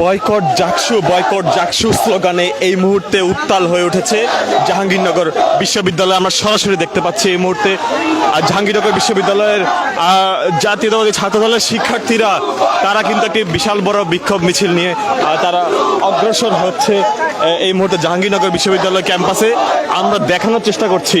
Boycott JAKSU boycott JAKSU স্লোগানে এই মুহূর্তে উত্তাল হয়ে উঠেছে জাহাঙ্গীরনগর বিশ্ববিদ্যালয়। আমরা সরাসরি দেখতে পাচ্ছি এই মুহূর্তে আর জাহাঙ্গীরনগর বিশ্ববিদ্যালয়ের জাতীয়তাবাদী ছাত্র দলের শিক্ষার্থীরা, তারা কিন্তু একটি বিশাল বড় বিক্ষোভ মিছিল নিয়ে তারা অগ্রসর হচ্ছে এই মুহূর্তে জাহাঙ্গীরনগর বিশ্ববিদ্যালয় ক্যাম্পাসে। আমরা দেখানোর চেষ্টা করছি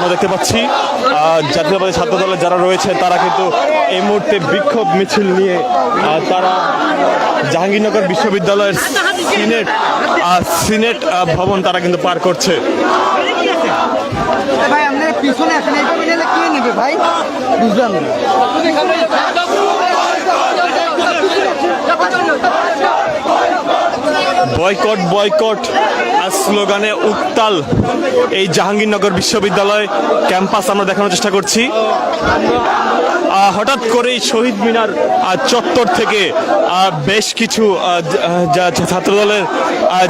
আমরা দেখতে পাচ্ছি জাতীয়তাবাদী ছাত্র দলের যারা রয়েছে, তারা কিন্তু এই মুহূর্তে বিক্ষোভ মিছিল নিয়ে তারা জাহাঙ্গীরনগর বিশ্ববিদ্যালয়ের সিনেট সিনেট ভবন তারা কিন্তু পার করছে। ভাই বয়কট বয়কট। আর স্লোগানে উত্তাল এই জাহাঙ্গীরনগর বিশ্ববিদ্যালয় ক্যাম্পাস আমরা দেখানোর চেষ্টা করছি। হঠাৎ করেই শহীদ মিনার চত্বর থেকে বেশ কিছু ছাত্রদলের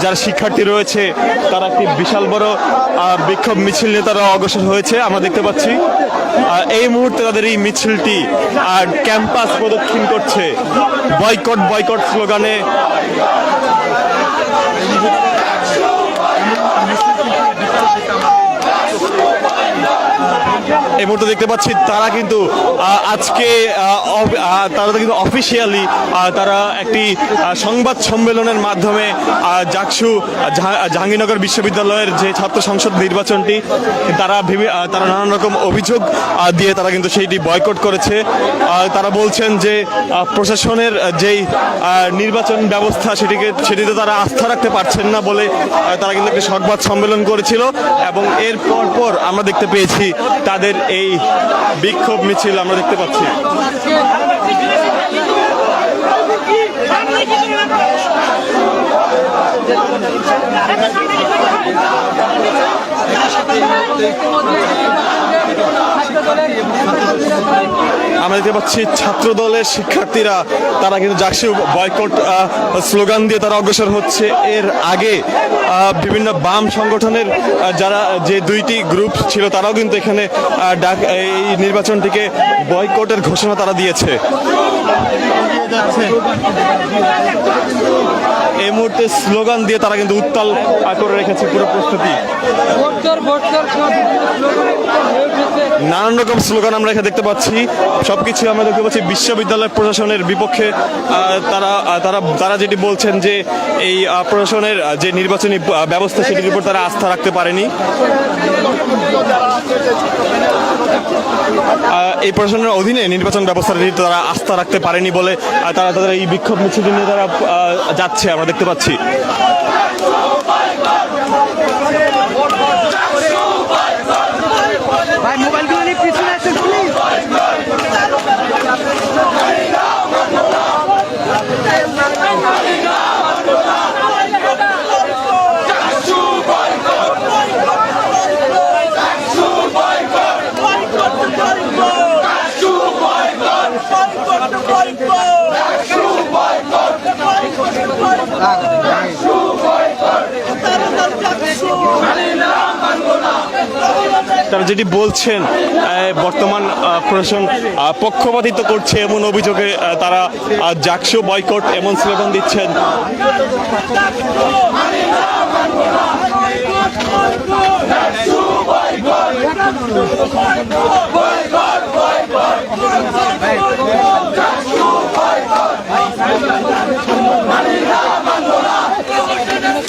যারা শিক্ষার্থী রয়েছে, তারা একটি বিশাল বড় বিক্ষোভ মিছিল নিয়ে তারা অগ্রসর হয়েছে, আমরা দেখতে পাচ্ছি। এই মুহূর্তে তাদের এই মিছিলটি ক্যাম্পাস প্রদক্ষিণ করছে। বয়কট বয়কট স্লোগানে এই মুহূর্তে দেখতে পাচ্ছি তারা কিন্তু আজকে তারা কিন্তু অফিসিয়ালি তারা একটি সংবাদ সম্মেলনের মাধ্যমে জাকসু জাহাঙ্গীরনগর বিশ্ববিদ্যালয়ের যে ছাত্র সংসদ নির্বাচনটি, তারা তারা নানান রকম অভিযোগ দিয়ে তারা কিন্তু সেইটি বয়কট করেছে। তারা বলছেন যে প্রশাসনের যেই নির্বাচন ব্যবস্থা সেটিকে, সেটিতে তারা আস্থা রাখতে পারছেন না বলে তারা কিন্তু একটি সংবাদ সম্মেলন করেছিল এবং এর পর পর আমরা দেখতে পেয়েছি তাদের এই বিক্ষোভ মিছিল আমরা দেখতে পাচ্ছি। আমরা দেখতে পাচ্ছি ছাত্র দলের শিক্ষার্থীরা, তারা কিন্তু জাকসু বয়কট স্লোগান দিয়ে তারা অগ্রসর হচ্ছে। এর আগে বিভিন্ন বাম সংগঠনের যারা যে দুইটি গ্রুপ ছিল, তারাও কিন্তু এখানে ডাক, এই নির্বাচনটিকে বয়কটের ঘোষণা তারা দিয়েছে। Viva la Constitución. এই মুহূর্তে স্লোগান দিয়ে তারা কিন্তু উত্তাল করে রেখেছে পুরো প্রস্তুতি। নানান রকম স্লোগান আমরা এখানে দেখতে পাচ্ছি। সবকিছু আমরা দেখতে পাচ্ছি বিশ্ববিদ্যালয় প্রশাসনের বিপক্ষে। তারা তারা তারা যেটি বলছেন যে এই প্রশাসনের যে নির্বাচনী ব্যবস্থা সেটির উপর তারা আস্থা রাখতে পারেনি। এই প্রশাসনের অধীনে নির্বাচন ব্যবস্থাটি তারা আস্থা রাখতে পারেনি বলে তারা তাদের এই বিক্ষোভ মিছিল নিয়ে তারা যাচ্ছে। আমরা দেখতে পাচ্ছি। যেটি বলছেন বর্তমান প্রশাসন পক্ষপাতিত্ব করছে এমন অভিযোগে তারা জাকসু বয়কট এমন স্লোগান দিচ্ছেন।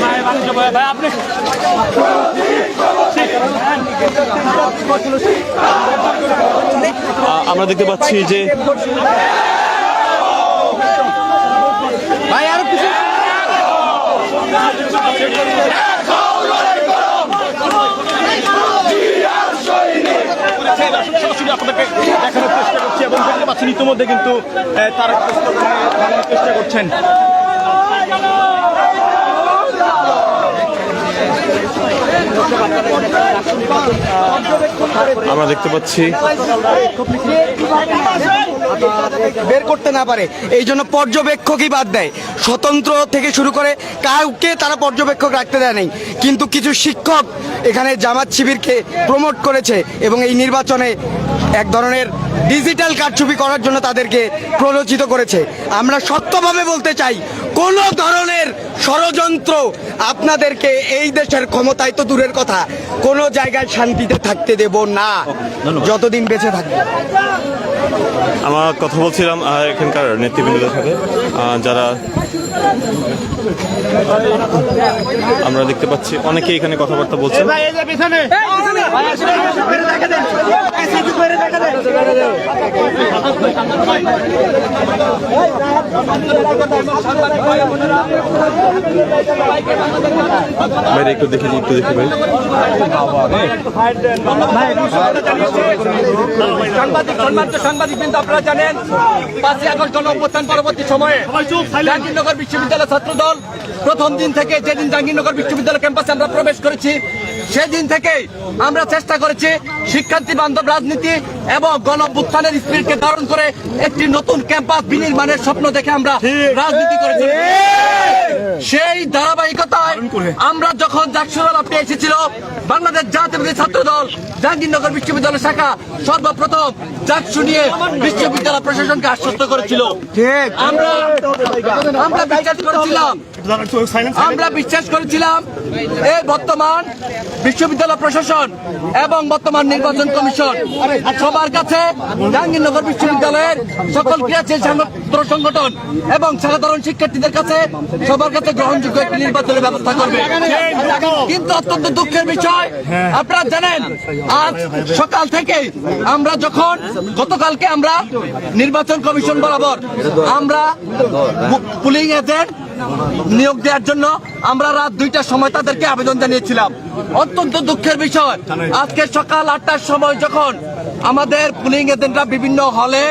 ভাই আমরা দেখতে পাচ্ছি যে ভাই আরও কিছু? সরাসরি দেখানোর চেষ্টা করছি এবং দেখতে পাচ্ছেন ইতিমধ্যে কিন্তু আহ, তারা চেষ্টা করছেন। আমরা দেখতে পাচ্ছি। বের করতে না পারে। এই জন্য পর্যবেক্ষকই বাদ দেয়। স্বতন্ত্র থেকে শুরু করে কাউকে তারা পর্যবেক্ষক রাখতে দেয় নাই। কিন্তু কিছু শিক্ষক এখানে জামাত শিবিরকে প্রমোট করেছে এবং এই নির্বাচনে এক ধরনের ডিজিটাল কারচুপি করার জন্য তাদেরকে প্ররোচিত করেছে। আমরা সত্যভাবে বলতে চাই কোন ধরনের ষড়যন্ত্র আপনাদেরকে এই দেশের ক্ষমতায় তো দূরের কথা কোনো জায়গায় শান্তিতে থাকতে দেব না যতদিন বেঁচে থাকবে। আমরা কথা বলছিলাম এখানকার নেতৃবৃন্দদের সাথে যারা আমরা দেখতে পাচ্ছি অনেকেই এখানে কথাবার্তা বলছেন। একটু দেখে একটু দেখে ভাই সাংবাদিক সম্মানিত সাংবাদিক কিন্তু আপনারা জানেন পাঁচই আগস্ট গণ অভ্যুত্থান পরবর্তী সময়ে জাহাঙ্গীরনগর বিশ্ববিদ্যালয় ছাত্র দল। প্রথম দিন থেকে যেদিন জাহাঙ্গীরনগর বিশ্ববিদ্যালয় ক্যাম্পাসে আমরা প্রবেশ করেছি সেদিন থেকে আমরা চেষ্টা করেছি শিক্ষার্থী বান্ধব রাজনীতি এবং গণ অভ্যুত্থানের স্পিরিটকে ধারণ করে একটি নতুন ক্যাম্পাস বিনির্মাণের স্বপ্ন দেখে আমরা রাজনীতি করেছি সেই ধারাবাহিকতায় আমরা যখন জাকসুরাল আপনি এসেছিল বাংলাদেশ জাতীয়বাদী ছাত্র দল জাহাঙ্গীরনগর বিশ্ববিদ্যালয় শাখা সর্বপ্রথম জাকসু নিয়ে বিশ্ববিদ্যালয় প্রশাসনকে আশ্বস্ত করেছিল। আমরা আমরা বিশ্বাস করেছিলাম। আমরা বিশ্বাস করেছিলাম এই বর্তমান বিশ্ববিদ্যালয় প্রশাসন এবং বর্তমান নির্বাচন কমিশন। সবার কাছে জাহাঙ্গীরনগর বিশ্ববিদ্যালয়ের সকল ক্রিয়াশীল সংগঠন এবং সাধারণ শিক্ষার্থীদের কাছে সবার কাছে গ্রহণযোগ্য একটি নির্বাচনের ব্যবস্থা করবে। কিন্তু অত্যন্ত দুঃখের বিষয়, আপনারা জানেন, আজ সকাল থেকে আমরা যখন, গতকালকে আমরা নির্বাচন কমিশন বরাবর আমরা পুলিং এজেন্ট নিয়োগ দেওয়ার জন্য আমরা রাত দুইটার সময় তাদেরকে আবেদন জানিয়েছিলাম। অত্যন্ত দুঃখের বিষয়। আজকে সকাল আটটার সময় যখন আমাদের পুলিং এজেন্টরা বিভিন্ন হলে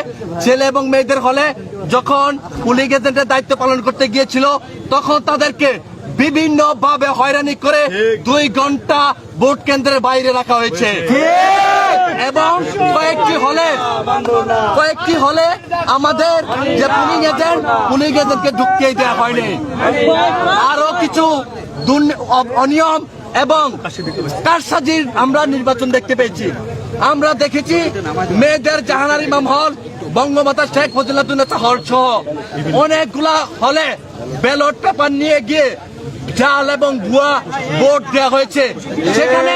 ছেলে এবং মেয়েদের হলে যখন পুলিং এজেন্টের দায়িত্ব পালন করতে গিয়েছিল তখন তাদেরকে বিভিন্ন ভাবে হয়রানি করে দুই ঘণ্টা ভোট কেন্দ্রের বাইরে রাখা হয়েছে। এবং কয়েকটি হলে কয়েকটি হলে আমাদের যে পুলিং এজেন্ট পুলিং এজেন্টকে ঢুকিয়ে দেওয়া হয়নি। আরও কিছু অনিয়ম এবং কারসাজির আমরা নির্বাচন দেখতে পেয়েছি। আমরা দেখেছি মেয়েদের জাহানার ইমাম হল, বঙ্গমাতা শেখ ফজিলাতুন্নেসা হল সহ। অনেকগুলা হলে ব্যালট পেপার নিয়ে গিয়ে জাল এবং ভুয়া ভোট দেওয়া হয়েছে। সেখানে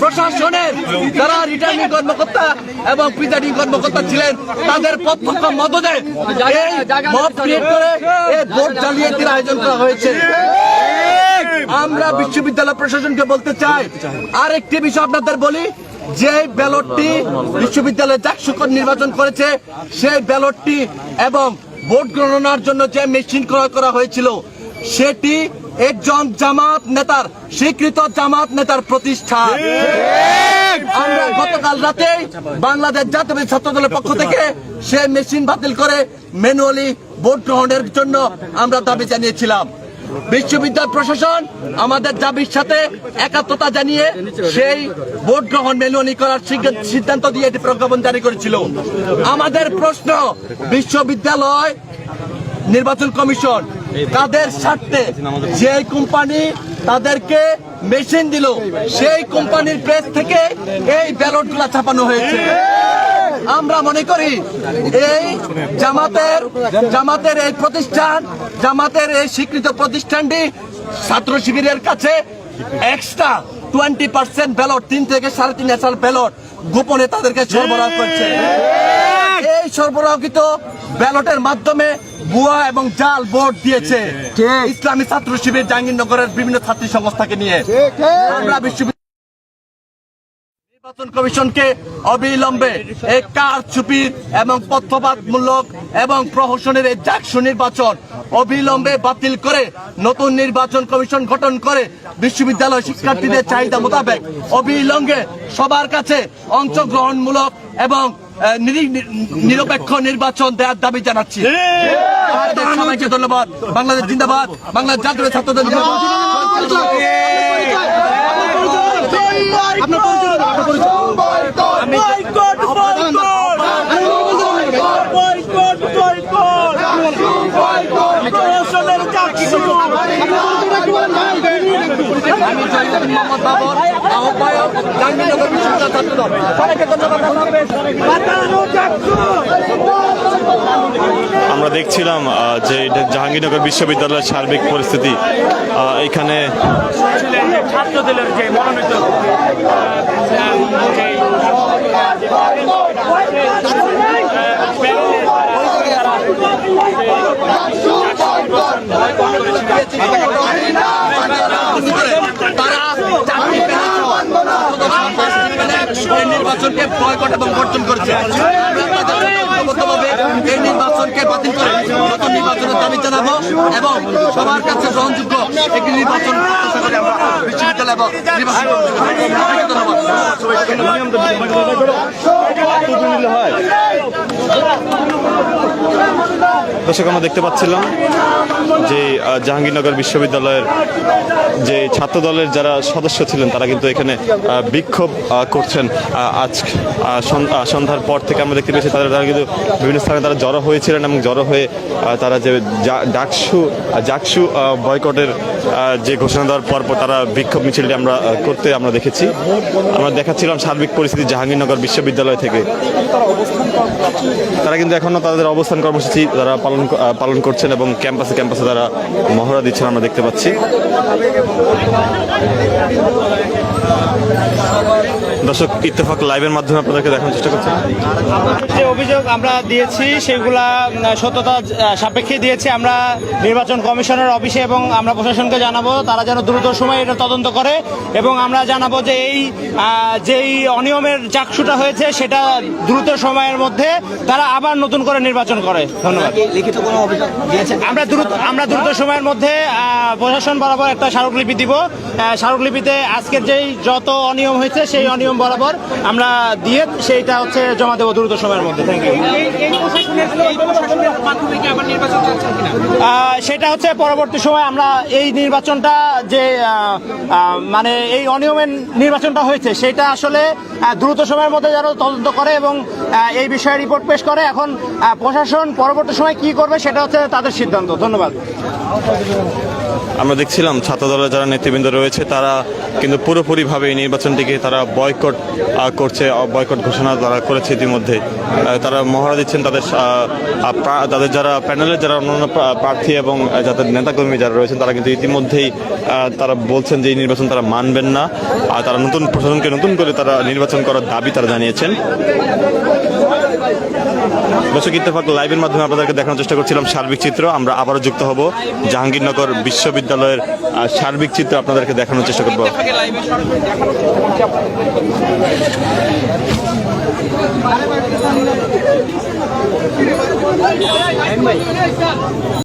প্রশাসনের যারা রিটার্নিং কর্মকর্তা এবং প্রিজাইডিং কর্মকর্তা ছিলেন, তাদের প্রত্যক্ষ মদদে এই ক্রিয়েট করে এই ভোট জালিয়াতির আয়োজন করা হয়েছে। আমরা বিশ্ববিদ্যালয় প্রশাসনকে বলতে চাই, আরেকটি বিষয় আপনাদের বলি, যে ব্যালটটি বিশ্ববিদ্যালয়ে চাকসুকর নির্বাচন করেছে, সেই ব্যালটটি এবং ভোট গণনার জন্য যে মেশিন ক্রয় করা হয়েছিল, সেটি একজন জামাত নেতার স্বীকৃত জামাত নেতার প্রতিষ্ঠান। আমরা গতকাল রাতে বাংলাদেশ জাতীয় ছাত্র দলের পক্ষ থেকে সে মেশিন বাতিল করে ম্যানুয়ালি ভোট গ্রহণের জন্য আমরা দাবি জানিয়েছিলাম। বিশ্ববিদ্যালয় প্রশাসন আমাদের দাবির সাথে একাত্মতা জানিয়ে সেই ভোট গ্রহণ ম্যানুয়ালি করার সিদ্ধান্ত দিয়ে এটি প্রজ্ঞাপন জারি করেছিল। আমাদের প্রশ্ন বিশ্ববিদ্যালয় নির্বাচন কমিশন তাদের স্বার্থে যে কোম্পানি তাদেরকে মেশিন দিল, সেই কোম্পানির প্রেস থেকে এই ব্যালটগুলো ছাপানো হয়েছে। আমরা মনে করি এই জামাতের জামাতের এই প্রতিষ্ঠান, জামাতের এই স্বীকৃত প্রতিষ্ঠানটি ছাত্র শিবিরের কাছে এক্সট্রা টোয়েন্টি পার্সেন্ট ব্যালট তিন থেকে সাড়ে তিন হাজার ব্যালট গোপনে তাদেরকে সরবরাহ করছে। এই সরবরাহকৃত ব্যালটের মাধ্যমে বুয়া এবং জাল ভোট দিয়েছে। ইসলামী ছাত্র শিবির জাহাঙ্গীরনগরের বিভিন্ন ছাত্রী সংস্থাকে নিয়ে। আমরা বিশ্ববিদ্যালয় নির্বাচন কমিশনকে অবিলম্বে এই এবং পক্ষপাতমূলক এবং প্রহসনের এই জাকসু নির্বাচন অবিলম্বে বাতিল করে নতুন নির্বাচন কমিশন গঠন করে বিশ্ববিদ্যালয় শিক্ষার্থীদের চাহিদা মোতাবেক অবিলম্বে সবার কাছে অংশগ্রহণমূলক এবং নিরপেক্ষ নির্বাচন দেওয়ার দাবি জানাচ্ছি। সবাইকে ধন্যবাদ। বাংলাদেশ জিন্দাবাদ। বাংলাদেশ জাতীয় ছাত্রদের আমি জয়ীদ মোহাম্মদ বাবর আহ্বায়ক জাহাঙ্গীরনগর বিশ্ববিদ্যালয় ছাত্রদল। সবাইকে ধন্যবাদ আমরা দেখছিলাম যে এটা জাহাঙ্গীরনগর বিশ্ববিদ্যালয়ের সার্বিক পরিস্থিতি এখানে ছাত্রদলের যে মনোনীত Thank you. নির্বাচনকে বয়কট এবং বর্জন করেছে এই নির্বাচনকে বাতিল করে নতুন নির্বাচনের দাবি জানাব এবং সবার কাছে গ্রহণযোগ্য একটি নির্বাচন। দর্শক আমরা দেখতে পাচ্ছিলাম যে জাহাঙ্গীরনগর বিশ্ববিদ্যালয়ের যে ছাত্র দলের যারা সদস্য ছিলেন তারা কিন্তু এখানে বিক্ষোভ আহ, করছেন আজ সন্ধ্যার পর থেকে আমরা দেখতে পেয়েছি তারা তারা কিন্তু বিভিন্ন স্থানে তারা জড়ো হয়েছিলেন এবং জড়ো হয়ে তারা যে ডাকসু জাকসু বয়কটের যে ঘোষণা দেওয়ার পর পর তারা বিক্ষোভ মিছিলটি আমরা করতে আমরা দেখেছি। আমরা দেখাচ্ছিলাম সার্বিক পরিস্থিতি জাহাঙ্গীরনগর বিশ্ববিদ্যালয় থেকে। তারা কিন্তু এখনও তাদের অবস্থান কর্মসূচি তারা পালন পালন করছেন এবং ক্যাম্পাসে ক্যাম্পাসে তারা মহড়া দিচ্ছেন আমরা দেখতে পাচ্ছি। দর্শক ইত্তেফাক লাইভের মাধ্যমে আপনাদেরকে দেখানোর চেষ্টা করছি। যে অভিযোগ আমরা দিয়েছি সেগুলা সত্যতা সাপেক্ষে দিয়েছি। আমরা নির্বাচন কমিশনের অফিসে এবং আমরা প্রশাসনকে জানাব তারা যেন দ্রুত সময় এটা তদন্ত করে এবং আমরা জানাব যে এই যেই অনিয়মের চাকসুটা হয়েছে সেটা দ্রুত সময়ের মধ্যে তারা আবার নতুন করে নির্বাচন করে। ধন্যবাদ। লিখিত কোনো অভিযোগ আমরা দ্রুত আমরা দ্রুত সময়ের মধ্যে প্রশাসন বরাবর একটা স্মারকলিপি দিব। স্মারকলিপিতে আজকের যেই যত অনিয়ম হয়েছে সেই অনিয়ম বরাবর আমরা দিয়ে সেইটা হচ্ছে জমা দেবো দ্রুত সময়ের মধ্যে। থ্যাংক ইউ সেটা হচ্ছে পরবর্তী সময় আমরা এই নির্বাচনটা যে মানে এই অনিয়মের নির্বাচনটা হয়েছে সেটা আসলে দ্রুত সময়ের মধ্যে যেন তদন্ত করে এবং এই বিষয়ে রিপোর্ট পেশ করে। এখন প্রশাসন পরবর্তী সময় কি করবে সেটা হচ্ছে তাদের সিদ্ধান্ত। ধন্যবাদ। আমরা দেখছিলাম ছাত্র দলের যারা নেতৃবৃন্দ রয়েছে, তারা কিন্তু পুরোপুরিভাবে এই নির্বাচনটিকে তারা বয়কট করছে বয়কট ঘোষণা তারা করেছে ইতিমধ্যে। তারা মহড়া দিচ্ছেন তাদের তাদের যারা প্যানেলের যারা অন্যান্য প্রার্থী এবং যাদের নেতাকর্মী যারা রয়েছেন, তারা কিন্তু ইতিমধ্যেই তারা বলছেন যে এই নির্বাচন তারা মানবেন না। আর তারা নতুন প্রশাসনকে নতুন করে তারা নির্বাচন করার দাবি তারা জানিয়েছেন। দর্শক, ইত্তেফাক লাইভের মাধ্যমে আপনাদেরকে দেখানোর চেষ্টা করছিলাম সার্বিক চিত্র। আমরা আবারও যুক্ত হব জাহাঙ্গীরনগর বিশ্ববিদ্যালয়ের সার্বিক চিত্র আপনাদেরকে দেখানোর চেষ্টা করব।